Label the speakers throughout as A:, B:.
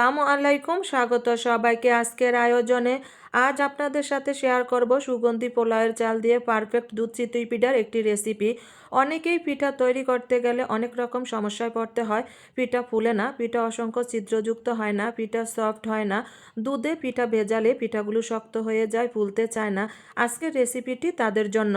A: আসসালামু আলাইকুম। স্বাগত সবাইকে আজকের আয়োজনে। আজ আপনাদের সাথে শেয়ার করব সুগন্ধি পোলাওয়ের চাল দিয়ে পারফেক্ট দুধ চিতুই পিঠার একটি রেসিপি। অনেকেই পিঠা তৈরি করতে গেলে অনেক রকম সমস্যায় পড়তে হয়। পিঠা ফুলে না, পিঠা অসংখ্য ছিদ্রযুক্ত হয় না, পিঠা সফট হয় না। দুধে পিঠা ভেজালে পিঠাগুলো শক্ত হয়ে যায়, ফুলতে চায় না। আজকের রেসিপিটি তাদের জন্য।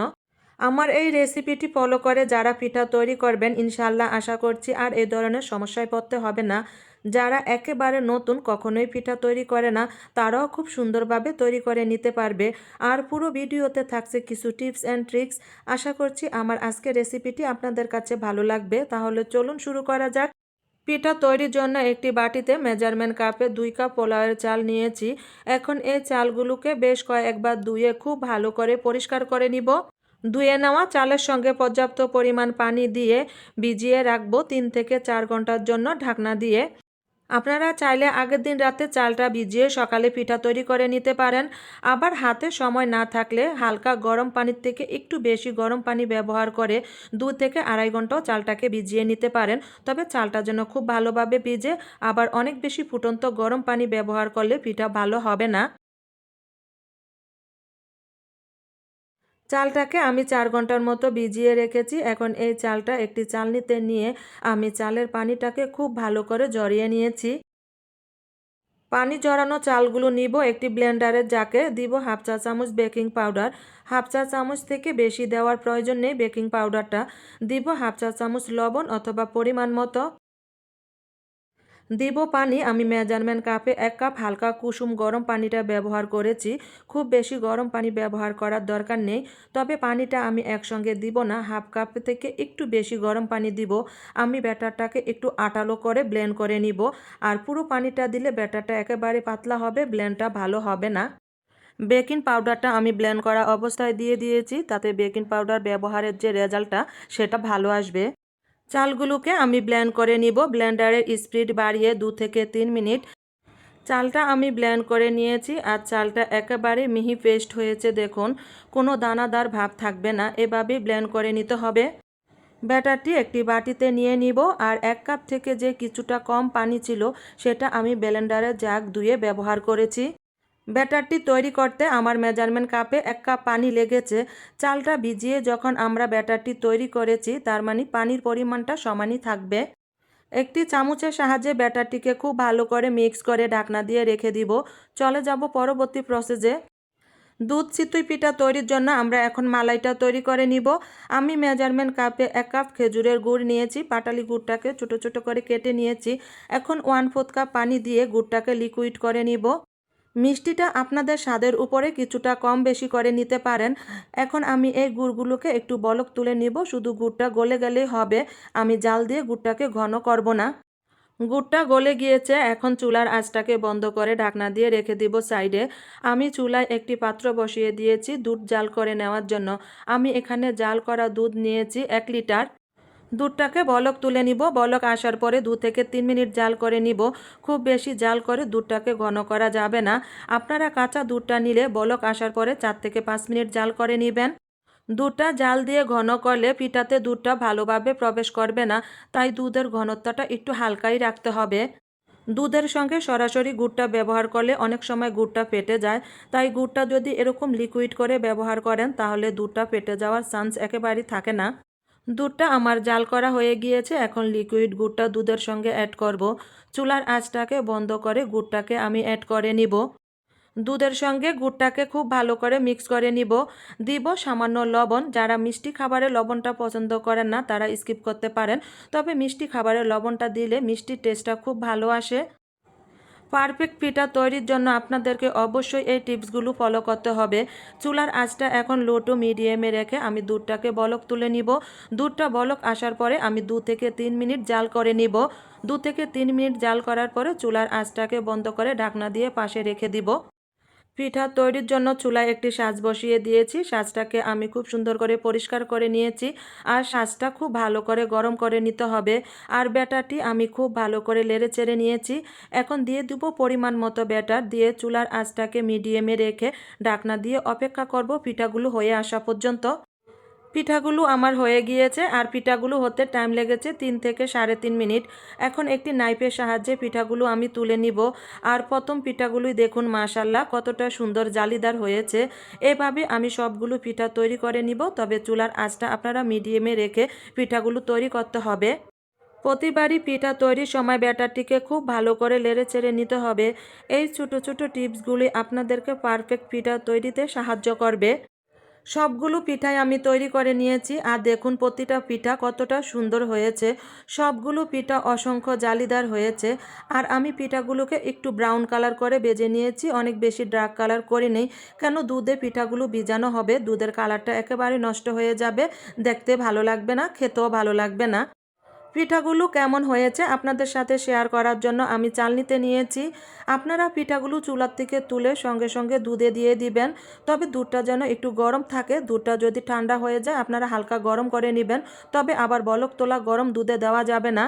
A: আমার এই রেসিপিটি ফলো করে যারা পিঠা তৈরি করবেন ইনশাল্লাহ আশা করছি আর এ ধরনের সমস্যায় পড়তে হবে না। যারা একেবারে নতুন কখনোই পিঠা তৈরি করে না, তারাও খুব সুন্দরভাবে তৈরি করে নিতে পারবে। আর পুরো ভিডিওতে থাকছে কিছু টিপস অ্যান্ড ট্রিক্স। আশা করছি আমার আজকের রেসিপিটি আপনাদের কাছে ভালো লাগবে। তাহলে চলুন শুরু করা যাক। পিঠা তৈরির জন্য একটি বাটিতে মেজারমেন্ট কাপে দুই কাপ পোলাওয়ের চাল নিয়েছি। এখন এই চালগুলোকে বেশ কয়েকবার ধুয়ে খুব ভালো করে পরিষ্কার করে নিব। ধুয়ে নেওয়া চালের সঙ্গে পর্যাপ্ত পরিমাণ পানি দিয়ে ভিজিয়ে রাখব তিন থেকে চার ঘণ্টার জন্য ঢাকনা দিয়ে। আপনারা চাইলে আগের দিন রাতে চালটা ভিজিয়ে সকালে পিঠা তৈরি করে নিতে পারেন। আবার হাতে সময় না থাকলে হালকা গরম পানির থেকে একটু বেশি গরম পানি ব্যবহার করে দু থেকে আড়াই ঘন্টাও চালটাকে ভিজিয়ে নিতে পারেন। তবে চালটা যেন খুব ভালোভাবে ভিজে, আবার অনেক বেশি ফুটন্ত গরম পানি ব্যবহার করলে পিঠা ভালো হবে না। চালটাকে আমি চার ঘণ্টার মতো ভিজিয়ে রেখেছি। এখন এই চালটা একটি চালনিতে নিয়ে আমি চালের পানিটাকে খুব ভালো করে জড়িয়ে নিয়েছি। পানি জড়ানো চালগুলো নিব একটি ব্লেন্ডারের জাকে দিব হাফ চা চামচ বেকিং পাউডার। হাফ চা চামচ থেকে বেশি দেওয়ার প্রয়োজন নেই বেকিং পাউডারটা। দিব হাফ চা চামচ লবণ অথবা পরিমাণ মতো। দিব পানি আমি মেজারমেন্ট কাপে এক কাপ হালকা কুসুম গরম পানিটা ব্যবহার করেছি। খুব বেশি গরম পানি ব্যবহার করার দরকার নেই। তবে পানিটা আমি একসঙ্গে দিব না। হাফ কাপ থেকে একটু বেশি গরম পানি দিব। আমি ব্যাটারটাকে একটু আটালো করে ব্লেন্ড করে নিব। আর পুরো পানিটা দিলে ব্যাটারটা একেবারে পাতলা হবে, ব্লেন্ডটা ভালো হবে না। বেকিং পাউডারটা আমি ব্লেন্ড করা অবস্থায় দিয়ে দিয়েছি। তাতে বেকিং পাউডার ব্যবহারের যে রেজাল্টটা, সেটা ভালো আসবে। চালগুলোকে আমি ব্লেন্ড করে নিব। ব্ল্যান্ডারের স্পিড বাড়িয়ে দু থেকে তিন মিনিট। চালটা আমি ব্লেন্ড করে নিয়েছি আর চালটা একেবারে মিহি পেস্ট হয়েছে দেখুন। কোনো দানাদার ভাব থাকবে না, এভাবেই ব্লেন্ড করে নিতে হবে। ব্যাটারটি একটি বাটিতে নিয়ে নিব আর এক কাপ থেকে যে কিছুটা কম পানি ছিল সেটা আমি ব্লেন্ডারে জাগ ধুয়ে ব্যবহার করেছি। ব্যাটারটি তৈরি করতে আমার মেজারমেন্ট কাপে এক কাপ পানি লেগেছে। চালটা ভিজিয়ে যখন আমরা ব্যাটারটি তৈরি করেছি, তার মানে পানির পরিমাণটা সমানই থাকবে। একটি চামচের সাহায্যে ব্যাটারটিকে খুব ভালো করে মিক্স করে ঢাকনা দিয়ে রেখে দিব। চলে যাব পরবর্তী প্রসেসে। দুধ চিতুই পিঠা তৈরির জন্য আমরা এখন মালাইটা তৈরি করে নিব। আমি মেজারমেন্ট কাপে এক কাপ খেজুরের গুড় নিয়েছি, পাটালি গুড়টাকে ছোটো ছোটো করে কেটে নিয়েছি। এখন ওয়ান ফোর্থ কাপ পানি দিয়ে গুড়টাকে লিকুইড করে নিব। মিষ্টিটা আপনাদের স্বাদের উপরে কিছুটা কম বেশি করে নিতে পারেন। এখন আমি এই গুড়গুলোকে একটু বলক তুলে নিব। শুধু গুড়টা গলে গেলেই হবে। আমি জাল দিয়ে গুড়টাকে ঘন করব না। গুড়টা গলে গিয়েছে। এখন চুলার আঁচটাকে বন্ধ করে ঢাকনা দিয়ে রেখে দিব সাইডে। আমি চুলায় একটি পাত্র বসিয়ে দিয়েছি দুধ জাল করে নেওয়ার জন্য। আমি এখানে জাল করা দুধ নিয়েছি এক লিটার। দুধটাকে বলক তুলে নিব। বলক আসার পরে দু থেকে তিন মিনিট জাল করে নিব। খুব বেশি জাল করে দুধটাকে ঘন করা যাবে না। আপনারা কাঁচা দুধটা নিলে বলক আসার পরে চার থেকে পাঁচ মিনিট জাল করে নেবেন। দুধটা জাল দিয়ে ঘন করলে পিঠাতে দুধটা ভালোভাবে প্রবেশ করবে না, তাই দুধের ঘনত্বটা একটু হালকাই রাখতে হবে। দুধের সঙ্গে সরাসরি গুড়টা ব্যবহার করলে অনেক সময় গুড়টা ফেটে যায়, তাই গুড়টা যদি এরকম লিকুইড করে ব্যবহার করেন তাহলে দুধটা ফেটে যাওয়ার চান্স একেবারেই থাকে না। দুধটা আমার জাল করা হয়ে গিয়েছে, এখন লিকুইড গুড়টা দুধের সঙ্গে অ্যাড করব। চুলার আঁচটাকে বন্ধ করে গুড়টাকে আমি অ্যাড করে নিব। দুধের সঙ্গে গুড়টাকে খুব ভালো করে মিক্স করে নিব। দিব সামান্য লবণ, যারা মিষ্টি খাবারে লবণটা পছন্দ করেন না, তারা স্কিপ করতে পারেন। তবে মিষ্টি খাবারে লবণটা দিলে মিষ্টির টেস্টটা খুব ভালো আসে। পারফেক্ট পিঠা তৈরির জন্য আপনাদেরকে অবশ্যই এই টিপসগুলো ফলো করতে হবে। চুলার আঁচটা এখন লো টু মিডিয়ামে রেখে আমি দুধটাকে বলক তুলে নিব। দুধটা বলক আসার পরে আমি দু থেকে তিন মিনিট জাল করে নিব। দু থেকে তিন মিনিট জাল করার পরে চুলার আঁচটাকে বন্ধ করে ঢাকনা দিয়ে পাশে রেখে দিব। পিঠা তৈরির জন্য চুলায় একটি সাজ বসিয়ে দিয়েছি। সাজটাকে আমি খুব সুন্দর করে পরিষ্কার করে নিয়েছি আর সাজটা খুব ভালো করে গরম করে নিতে হবে আর ব্যাটারটি আমি খুব ভালো করে লেড়ে চেড়ে নিয়েছি। এখন দিয়ে দেবো পরিমাণ মতো ব্যাটার দিয়ে চুলার আঁচটাকে মিডিয়ামে রেখে ডাকনা দিয়ে অপেক্ষা করব পিঠাগুলো হয়ে আসা পর্যন্ত। পিঠাগুলো আমার হয়ে গিয়েছে আর পিঠাগুলো হতে টাইম লেগেছে তিন থেকে সাড়ে তিন মিনিট। এখন একটি নাইফের সাহায্যে পিঠাগুলো আমি তুলে নিব। আর প্রথম পিঠাগুলোই দেখুন মাশাল্লাহ কতটা সুন্দর জালিদার হয়েছে। এভাবে আমি সবগুলো পিঠা তৈরি করে নিব, তবে চুলার আঁচটা আপনারা মিডিয়ামে রেখে পিঠাগুলো তৈরি করতে হবে। প্রতিবারই পিঠা তৈরির সময় ব্যাটারটিকে খুব ভালো করে লেড়ে চেড়ে নিতে হবে। এই ছোট ছোট টিপসগুলি আপনাদেরকে পারফেক্ট পিঠা তৈরিতে সাহায্য করবে। সবগুলো পিঠাই আমি তৈরি করে নিয়েছি। আর দেখুন প্রতিটা পিঠা কতটা সুন্দর হয়েছে। সবগুলো পিঠা অসংখ্য জালিদার হয়েছে। আর আমি পিঠাগুলোকে একটু ব্রাউন কালার করে বেজে নিয়েছি। অনেক বেশি ডার্ক কালার করে নেই। কেন দুধে পিঠাগুলো ভিজানো হবে? দুধের কালারটা একেবারে নষ্ট হয়ে যাবে। দেখতে ভালো লাগবে না, খেতেও ভালো লাগবে না। পিঠাগুলো কেমন হয়েছে আপনাদের সাথে শেয়ার করার জন্য আমি চালনিতে নিয়েছি। আপনারা পিঠাগুলো চুলার থেকে তুলে সঙ্গে সঙ্গে দুধে দিয়ে দিবেন। তবে দুধটা যেন একটু গরম থাকে, দুধটা যদি ঠান্ডা হয়ে যায় আপনারা হালকা গরম করে নেবেন। তবে আবার বলক তোলা গরম দুধে দেওয়া যাবে না।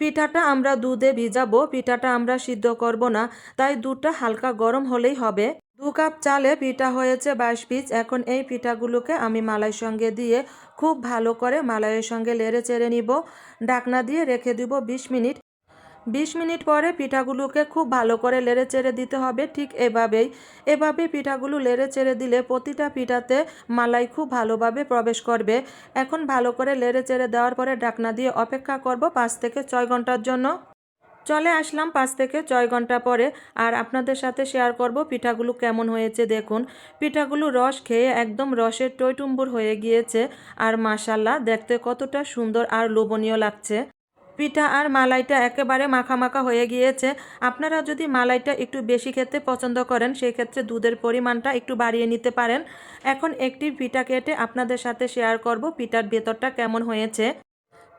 A: পিঠাটা আমরা দুধে ভিজাবো, পিঠাটা আমরা সিদ্ধ করব না, তাই দুধটা হালকা গরম হলেই হবে। দু কাপ চালে পিঠা হয়েছে বাইশ পিচ এখন এই পিঠাগুলোকে আমি মালাইয়ের সঙ্গে দিয়ে খুব ভালো করে মালাইয়ের সঙ্গে লেড়ে চেড়ে নিব। ডাকনা দিয়ে রেখে দিব বিশ মিনিট। বিশ মিনিট পরে পিঠাগুলোকে খুব ভালো করে লেড়ে চেড়ে দিতে হবে ঠিক এভাবেই। এভাবে পিঠাগুলো লেড়ে চেড়ে দিলে প্রতিটা পিঠাতে মালাই খুব ভালোভাবে প্রবেশ করবে। এখন ভালো করে লেড়ে চেড়ে দেওয়ার পরে ডাকনা দিয়ে অপেক্ষা করব পাঁচ থেকে ছয় ঘণ্টার জন্য। চলে আসলাম পাঁচ থেকে ছয় ঘণ্টা পরে আর আপনাদের সাথে শেয়ার করব পিঠাগুলো কেমন হয়েছে, দেখুন। পিঠাগুলো রস খেয়ে একদম রসের টইটুম্বুর হয়ে গিয়েছে আর মাসাল্লাহ দেখতে কতটা সুন্দর আর লোভনীয় লাগছে। পিঠা আর মালাইটা একেবারে মাখা মাখা হয়ে গিয়েছে। আপনারা যদি মালাইটা একটু বেশি খেতে পছন্দ করেন সেই ক্ষেত্রে দুধের পরিমাণটা একটু বাড়িয়ে নিতে পারেন। এখন একটি পিঠা কেটে আপনাদের সাথে শেয়ার করব পিঠার ভেতরটা কেমন হয়েছে।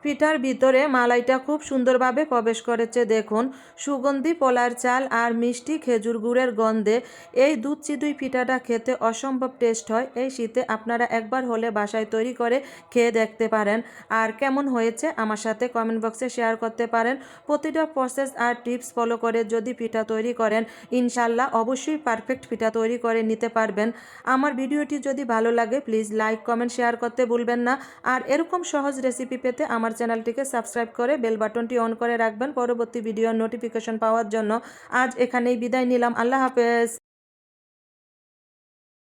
A: পিঠার ভিতরে মালাইটা খুব সুন্দরভাবে প্রবেশ করেছে, দেখুন। সুগন্ধি, পোলার চাল আর মিষ্টি খেজুর গুড়ের গন্ধে এই দুধ চিদুই পিঠাটা খেতে অসম্ভব টেস্ট হয়। এই শীতে আপনারা একবার হলে বাসায় তৈরি করে খেয়ে দেখতে পারেন। আর কেমন হয়েছে আমার সাথে কমেন্ট বক্সে শেয়ার করতে পারেন। প্রতিটা প্রসেস আর টিপস ফলো করে যদি পিঠা তৈরি করেন, ইনশাল্লাহ অবশ্যই পারফেক্ট পিঠা তৈরি করে নিতে পারবেন। আমার ভিডিওটি যদি ভালো লাগে, প্লিজ লাইক, কমেন্ট, শেয়ার করতে ভুলবেন না। আর এরকম সহজ রেসিপি পেতে আমার চ্যানেলটিকে সাবস্ক্রাইব করে বেল বাটনটি অন করে রাখবেন। পরবর্তী ভিডিওর নোটিফিকেশন পাওয়ার জন্য আজ এখানেই বিদায় নিলাম। আল্লাহ হাফেজ।